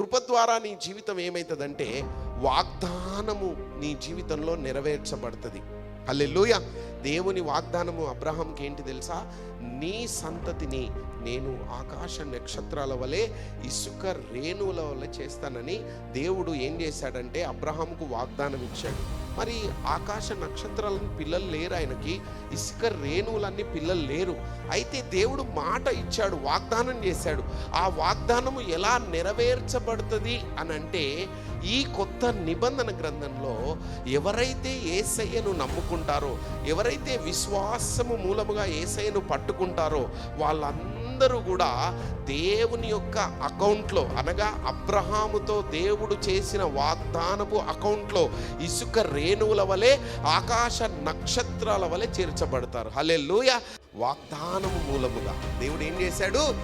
కృప ద్వారా నీ జీవితం ఏమవుతుందంటే వాగ్దానము నీ జీవితంలో నెరవేర్చబడుతుంది. అల్లెలుయ దేవుని వాగ్దానము అబ్రహాంకి ఏంటి తెలుసా? నీ సంతతిని నేను ఆకాశ నక్షత్రాల వలె ఇసుక రేణువుల వలె చేస్తానని దేవుడు ఏం చేశాడంటే అబ్రహాంకు వాగ్దానం ఇచ్చాడు మరి ఆకాశ నక్షత్రాలను పిల్లలు లేరు ఆయనకి ఇసుక రేణువులన్నీ పిల్లలు లేరు. అయితే దేవుడు మాట ఇచ్చాడు వాగ్దానం చేశాడు. ఆ వాగ్దానము ఎలా నెరవేర్చబడుతుంది అని అంటే ఈ కొత్త నిబంధన గ్రంథంలో ఎవరైతే ఏసయ్యను నమ్ముకుంటారో ఎవరైతే విశ్వాసము మూలముగా ఏసయ్యను పట్టుకుంటారో వాళ్ళందరూ కూడా దేవుని యొక్క అకౌంట్లో అనగా అబ్రహాముతో దేవుడు చేసిన వాగ్దానపు అకౌంట్లో ఇసుక రేణువుల వలె ఆకాశ నక్షత్రాల వలె చేర్చబడతారు. హలే వాగ్దానము మూలముగా దేవుడు ఏం చేశాడు?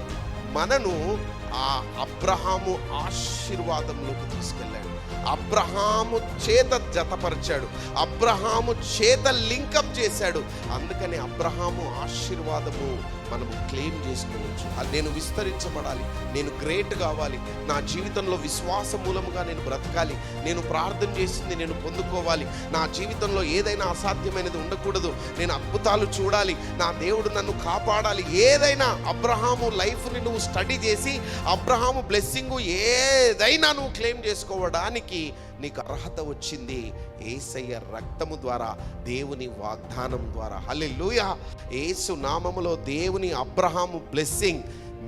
మనను ఆ అబ్రహాము ఆశీర్వాదంలోకి తీసుకెళ్ళాడు. అబ్రహాము చేత జతపరిచాడు. అబ్రహాము చేత లింకప్ చేశాడు. అందుకని అబ్రహాము ఆశీర్వాదము మనము క్లెయిమ్ చేసుకోవచ్చు. అది నేను విస్తరించబడాలి. నేను గ్రేట్ కావాలి. నా జీవితంలో విశ్వాస మూలముగా నేను బ్రతకాలి. నేను ప్రార్థన చేసింది నేను పొందుకోవాలి. నా జీవితంలో ఏదైనా అసాధ్యమైనది ఉండకూడదు. నేను అద్భుతాలు చూడాలి. నా దేవుడు నన్ను కాపాడాలి. ఏదైనా అబ్రహాము లైఫ్ని నువ్వు స్టడీ చేసి అబ్రహాము బ్లెస్సింగ్ ఏదైనా నువ్వు క్లెయిమ్ చేసుకోవడానికి నీకు అర్హత వచ్చింది. ఏసయ్య రక్తము ద్వారా దేవుని వాగ్దానం ద్వారా. హల్లెలూయ. ఏసు నామములో దేవుని అబ్రహాము బ్లెస్సింగ్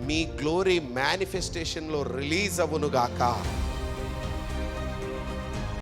మీ గ్లోరీ మేనిఫెస్టేషన్లో రిలీజ్ అవ్వునుగాక